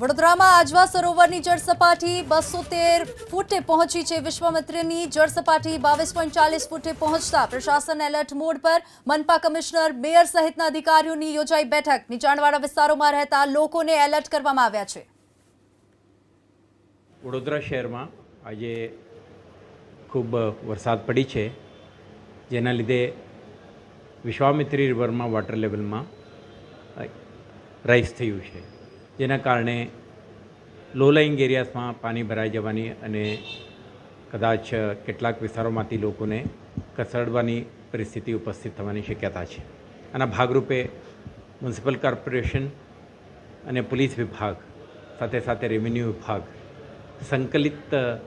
વડોદરામાં આજવા સરોવરની જળ સપાટી બસો તેર ફૂટે પહોંચી છે વિશ્વામિત્રીની જળ સપાટી બાવીસ પોઈન્ટ ચાલીસ ફૂટે પહોંચતા પ્રશાસન એલર્ટ મોડ પર. મનપા કમિશનર, મેયર સહિતના અધિકારીઓની યોજાઈ બેઠક. નીચાણવાળા વિસ્તારોમાં રહેતા લોકોને એલર્ટ કરવામાં આવ્યા છે. વડોદરા શહેરમાં આજે ખૂબ વરસાદ પડી છે. જેના લીધે વિશ્વામિત્રી રિવરમાં વોટર લેવલમાં રાઇઝ થયું છે. જેના કારણે લો લાઇંગ એરિયાસમાં પાણી ભરાઈ જવાની અને કદાચ કેટલાક વિસ્તારોમાંથી લોકોને કસરડવાની પરિસ્થિતિ ઉપસ્થિત થવાની શક્યતા છે. આના ભાગરૂપે મ્યુનિસિપલ કોર્પોરેશન અને પોલીસ વિભાગ સાથે સાથે રેવન્યુ વિભાગ સંકલિત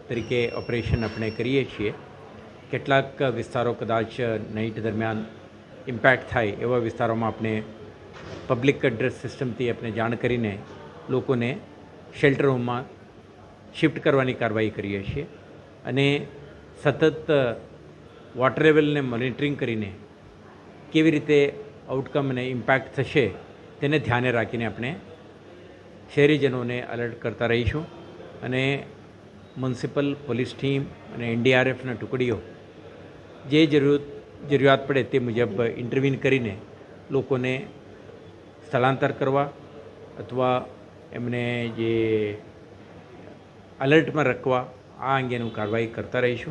તરીકે ઓપરેશન આપણે કરીએ છીએ. કેટલાક વિસ્તારો કદાચ નાઇટ દરમિયાન ઇમ્પેક્ટ થાય એવા વિસ્તારોમાં આપણે પબ્લિક એડ્રેસ સિસ્ટમથી આપણે જાણ કરીને લોકોને શેલ્ટર હોમમાં શિફ્ટ કરવાની કાર્યવાહી કરીએ છીએ અને સતત વોટર લેવલને મોનિટરિંગ કરીને કેવી રીતે આઉટકમ અને ઇમ્પેક્ટ થશે તેને ધ્યાને રાખીને આપણે શહેરીજનોને અલર્ટ કરતા રહીશું અને મ્યુનિસિપલ પોલીસ ટીમ અને એનડીઆરએફના ટુકડીઓ જે જરૂરત જરૂરિયાત પડે તે મુજબ ઇન્ટરવીન કરીને લોકોને સ્થળાંતર કરવા અથવા એમને જે અલર્ટમાં રાખવા આ અંગેનું કાર્યવાહી કરતા રહીશું.